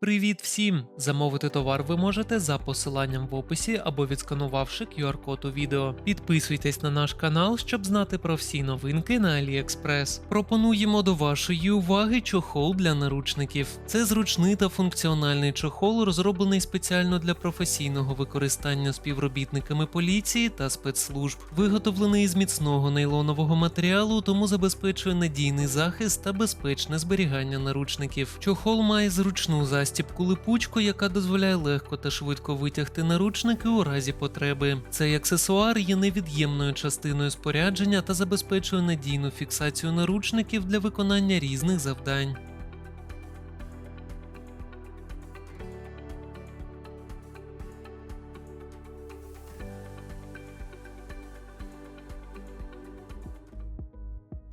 Привіт всім! Замовити товар ви можете за посиланням в описі або відсканувавши QR-код у відео. Підписуйтесь на наш канал, щоб знати про всі новинки на AliExpress. Пропонуємо до вашої уваги чохол для наручників. Це зручний та функціональний чохол, розроблений спеціально для професійного використання співробітниками поліції та спецслужб. Виготовлений з міцного нейлонового матеріалу, тому забезпечує надійний захист та безпечне зберігання наручників. Чохол має зручну застібку липучку, яка дозволяє легко та швидко витягти наручники у разі потреби. Цей аксесуар є невід'ємною частиною спорядження та забезпечує надійну фіксацію наручників для виконання різних завдань.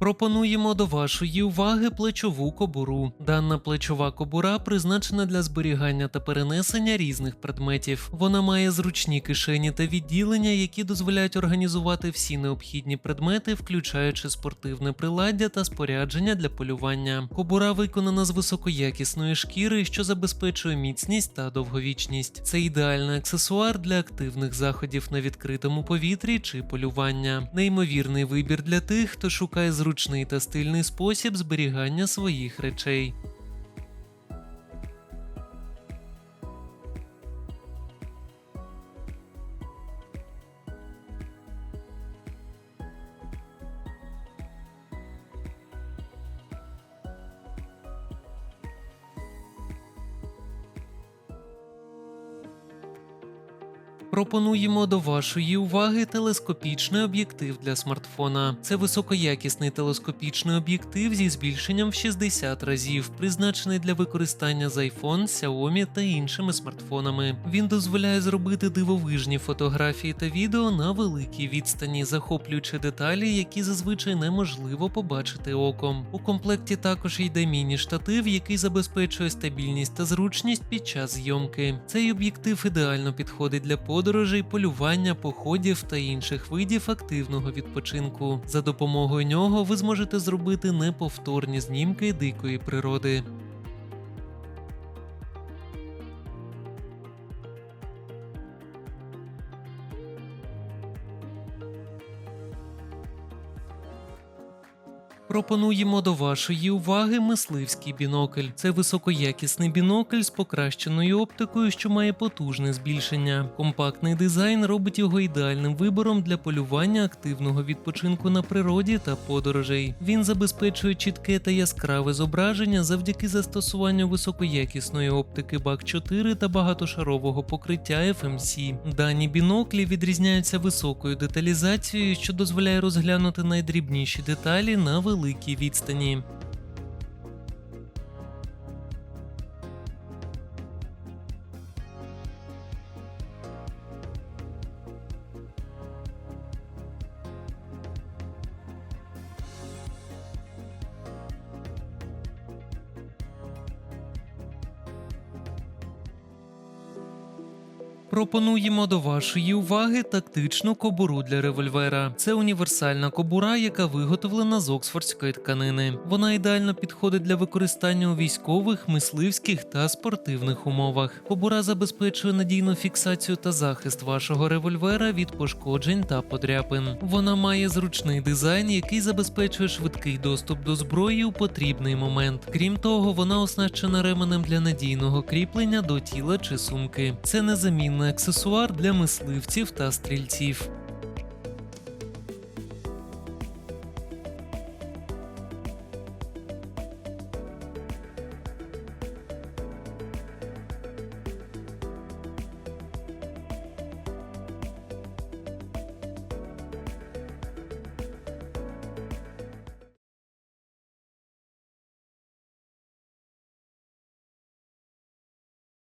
Пропонуємо до вашої уваги плечову кобуру. Дана плечова кобура призначена для зберігання та перенесення різних предметів. Вона має зручні кишені та відділення, які дозволяють організувати всі необхідні предмети, включаючи спортивне приладдя та спорядження для полювання. Кобура виконана з високоякісної шкіри, що забезпечує міцність та довговічність. Це ідеальний аксесуар для активних заходів на відкритому повітрі чи полювання. Неймовірний вибір для тих, хто шукає зручний та стильний спосіб зберігання своїх речей. Пропонуємо до вашої уваги телескопічний об'єктив для смартфона. Це високоякісний телескопічний об'єктив зі збільшенням в 60 разів, призначений для використання з iPhone, Xiaomi та іншими смартфонами. Він дозволяє зробити дивовижні фотографії та відео на великій відстані, захоплюючи деталі, які зазвичай неможливо побачити оком. У комплекті також йде міні-штатив, який забезпечує стабільність та зручність під час зйомки. Цей об'єктив ідеально підходить для подорожей, полювання, походів та інших видів активного відпочинку. За допомогою нього ви зможете зробити неповторні знімки дикої природи. Пропонуємо до вашої уваги мисливський бінокль. Це високоякісний бінокль з покращеною оптикою, що має потужне збільшення. Компактний дизайн робить його ідеальним вибором для полювання активного відпочинку на природі та подорожей. Він забезпечує чітке та яскраве зображення завдяки застосуванню високоякісної оптики BAC 4 та багатошарового покриття FMC. Дані біноклі відрізняються високою деталізацією, що дозволяє розглянути найдрібніші деталі на великій відстані. Пропонуємо до вашої уваги тактичну кобуру для револьвера. Це універсальна кобура, яка виготовлена з оксфордської тканини. Вона ідеально підходить для використання у військових, мисливських та спортивних умовах. Кобура забезпечує надійну фіксацію та захист вашого револьвера від пошкоджень та подряпин. Вона має зручний дизайн, який забезпечує швидкий доступ до зброї у потрібний момент. Крім того, вона оснащена ременем для надійного кріплення до тіла чи сумки. Це незамінний аксесуар для мисливців та стрільців.